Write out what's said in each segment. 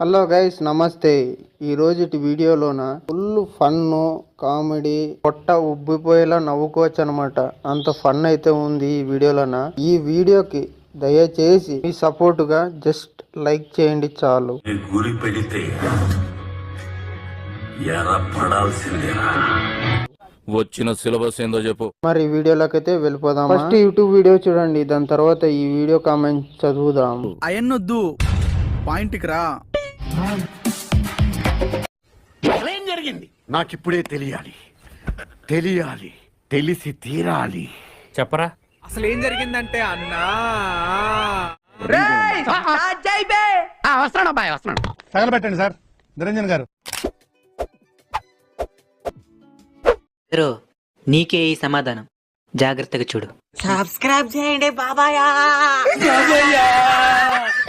Hello guys నమస్తే. ఈ రోజుటి వీడియోలోన ఫుల్ ఫన్ కామెడీ పొట్ట ఉబ్బిపోయేలా నవ్వుకోవచ్చు అనమాట అంత ఫన్ అయితే ఉంది ఈ వీడియోలోన. ఈ వీడియోకి దయచేసి మీ సపోర్ట్గా జస్ట్ లైక్ చేయండి చాలు. గురి పెడితే పడాల్సిందేరా. వచ్చిన సిలబస్ ఏందో చెప్పు. మరి ఈ వీడియోలోకి అయితే వెళ్ళిపోదాం ఫస్ట్ యూట్యూబ్ వీడియో చూడండి దాని తర్వాత ఈ వీడియో కామెంట్ చదువుదాం. అయన్నొద్దు పాయింట్కి రా. ఏం జరిగింది? నాకిప్పుడే తెలియాలి. తెలియాలి తెలిసి తీరాలి. చెప్పరా? అసలు ఏం జరిగిందంటే అన్నా? తగలబెట్టండి సార్. నిరంజన్ గారు. బ్రో నీకే ఈ సమాధానం. జాగ్రత్తగా చూడు. సబ్స్క్రైబ్ చేయండి బాబాయ్.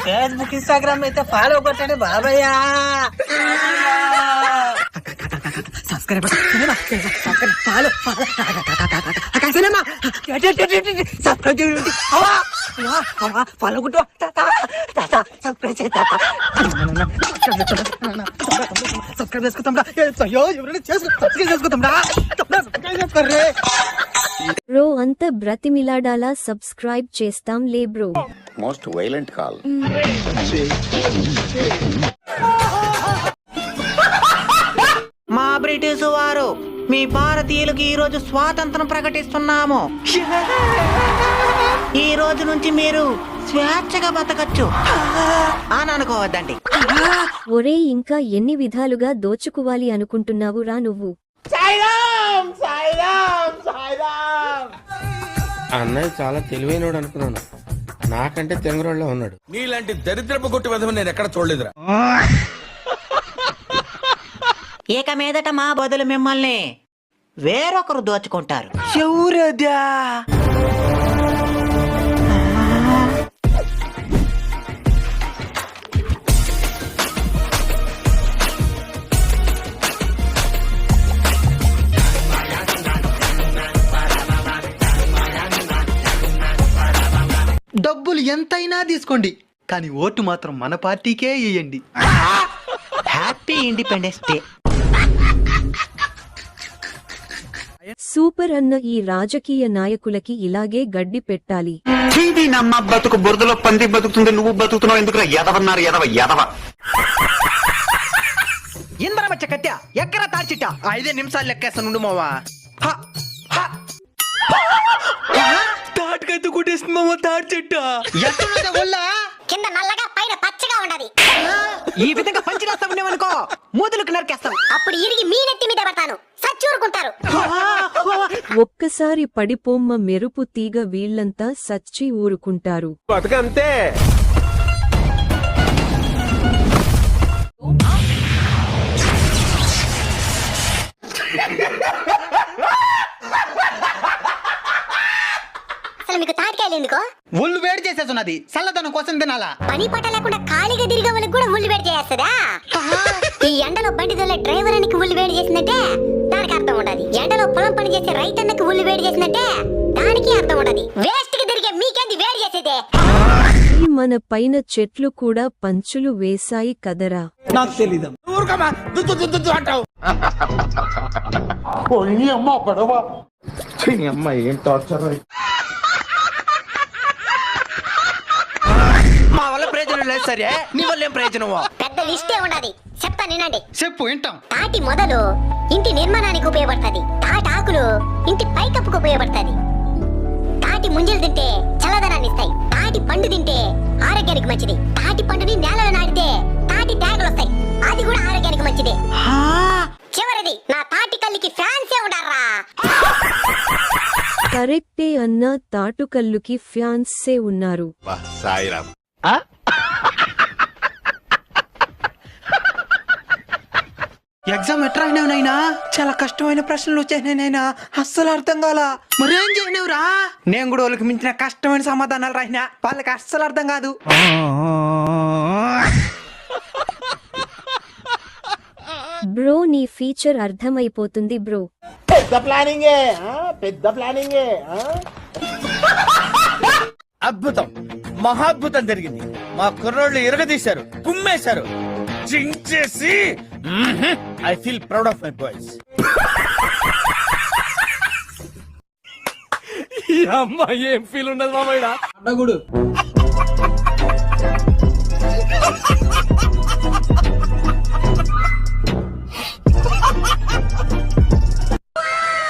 ఫేస్బుక్ ఇన్స్టాగ్రామ్ అయితే ఫాలో కొట్టండి బాబాయ్. Subscribe follow cinema. సబ్స్క్రైబ్ చేయండి. ఫాలో కొట్టు. సబ్స్క్రైబ్ సబ్స్క్రైబ్ చేసుకుంటాం అయ్యో ఎవరైనా చేసుకో సబ్స్క్రైబ్ చేసుకుంటాం సబ్స్క్రైబ్ చేసుకోర్రే. బ్రో అంత బ్రతిమిలాడాలా సబ్స్క్రైబ్ చేస్తాం లే బ్రో. మోస్ట్ వైలెంట్ కాల్ మా బ్రిటిష్ వారు మీ భారతీయులకు ఈ రోజు స్వాతంత్రం ప్రకటిస్తున్నాము. ఈ రోజు నుంచి మీరు స్వేచ్ఛగా బతకచ్చు. అని అనుకోవద్దండి. ఒరే ఇంకా ఎన్ని విధాలుగా దోచుకోవాలి అనుకుంటున్నావు రా నువ్వు? అన్నయ్య చాలా తెలివైనడు అనుకున్నాను. నాకంటే తెంగరోళ్ళ ఉన్నాడు. నీలాంటి దరిద్రపు కొట్టి విధం నేను ఎక్కడ చూడలేదురా. ఇక మీదట మా బదులు మిమ్మల్ని వేరొకరు దోచుకుంటారు. శౌర్యదా డబ్బులు ఎంతైనా తీసుకోండి. కానీ ఓటు మాత్రం మన పార్టీకే వేయండి హ్యాపీ ఇండిపెండెన్స్ డే. సూపర్ అన్న ఈ రాజకీయ నాయకులకి ఇలాగే గడ్డి పెట్టాలి. చీది నమ్మ బతుకు బురదలో పంది బతుకుతుంది నువ్వు బతుకుతున్నావు ఎందుకు ఎదవన్నారు ఎదవ ఎదవ. ఇందరం వచ్చే కత్య ఎక్కర తాడ్చిట్ట ఐదే నిమిషాలు లెక్కేస్తాను ఉండు మావా తాటికైతే కొట్టేస్తుంది మామ తాటి చెట్ట? ఒళ్ళా? కింద నల్లగా పైన పచ్చగా ఉండదు. ఈ విధంగా పంచిరేస్తా ఉండేవనుకో మూతులకు నరికేస్తాం. అప్పుడు ఇరిగి మీ నెత్తి మీద పడతాను. సచ్చూరుకుంటారు. ఒక్కసారి పడిపోమ్మ మెరుపు తీగ వీళ్ళంతా సచ్చి ఊరుకుంటారు. అసలు మీకు తాటికాయలు ఎందుకో ఒళ్ళు వేడి చేసేస్తున్నది. చల్లదనం కోసం తినాలా? పని పట్ట లేకుండా ఖాళీగా తిరిగే వాళ్ళకి కూడా ఉల్లి వేడి చేస్తుందా ఈ ఎండలో బండి దొల్లే డ్రైవర్ అనికి ఉల్లి వేడి చేసిందంటే దానికి అర్థం ఉండదు. ఎండలో పొలం పని చేసే రైతన్నకి ఉల్లి వేడి చేసిందంటే దానికి అర్థం ఉండదు. వేస్ట్కి తిరిగే మీకేంది వేడి చేసేదే? ఈ మన పైన చెట్లు కూడా పంచులు వేశాయి కదరా. నాకు తెలీదు. ఊరుకమ్మా దుద్దు దుద్దు దుద్దు అంటావు. మా లేదు సరే. నీ వల్ల ఏం ప్రయోజనమో? పెద్ద లిస్టే ఉండదు చెప్తా నినండి చెప్పు వింటాం. తాటి మొదలు ఇంటి నిర్మాణానికి ఉపయోగపడుతుంది. తాటి ఆకులు ఇంటి పైకప్పుకు ఉపయోగపడుతుంది. తాటి ముంజలు తింటే చల్లదనాన్ని ఇస్తాయి. తాటి పండు తింటే ఆరోగ్యానికి మంచిది. తాటి పండుని నేలలో నాటితే తాటి తేగలు వస్తాయి. అది కూడా ఆరోగ్యానికి మంచిది. చివరిది నా తాటి కల్లికి ఫ్యాన్సే ఉండారా కరెక్టే అన్న తాటుకల్లుకి ఫ్యాన్సే ఉన్నారు. సాయిరామ్ ఎగ్జామ్ ఎట్రా అయినావు నైనా చాలా కష్టమైన ప్రశ్నలు వచ్చాయి నైనా అస్సలు అర్థం కాల. మరేం చేయనివురా నేను కూడా వాళ్ళకి మించిన కష్టమైన సమాధానాలు రాసిన. వాళ్ళకి అస్సలు అర్థం కాదు. బ్రో నీ ఫీచర్ అర్థమైపోతుంది బ్రో. పెద్ద ప్లానింగే ఆ? పెద్ద ప్లానింగే? అద్భుతం. మహాద్భుతం జరిగింది. మా కుర్రోళ్ళు ఇరగదీశారు కుమ్మేశారు. చించేసి. I feel proud of my boys అమ్మాయి ఏం ఫీల్ ఉండదు మామయ్య?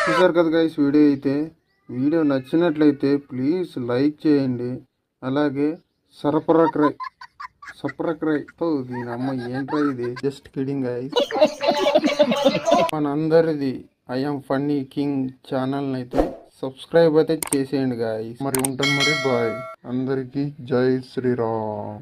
చూసారు కదా గైస్ వీడియో అయితే. వీడియో నచ్చినట్లయితే ప్లీజ్ లైక్ చేయండి. అలాగే సరఫరక్రై సప్రక్రై. ఓ దీని అమ్మ ఏంట్రా ఇది? జస్ట్ కిడింగ్ గైస్ మనందరిది ఐఎమ్ ఫన్నీ కింగ్ ఛానల్ అయితే సబ్స్క్రైబ్ అయితే చేసేయండి గాయస్ మరి ఉంటాను మరి బాయ్ అందరికీ జై శ్రీరామ్.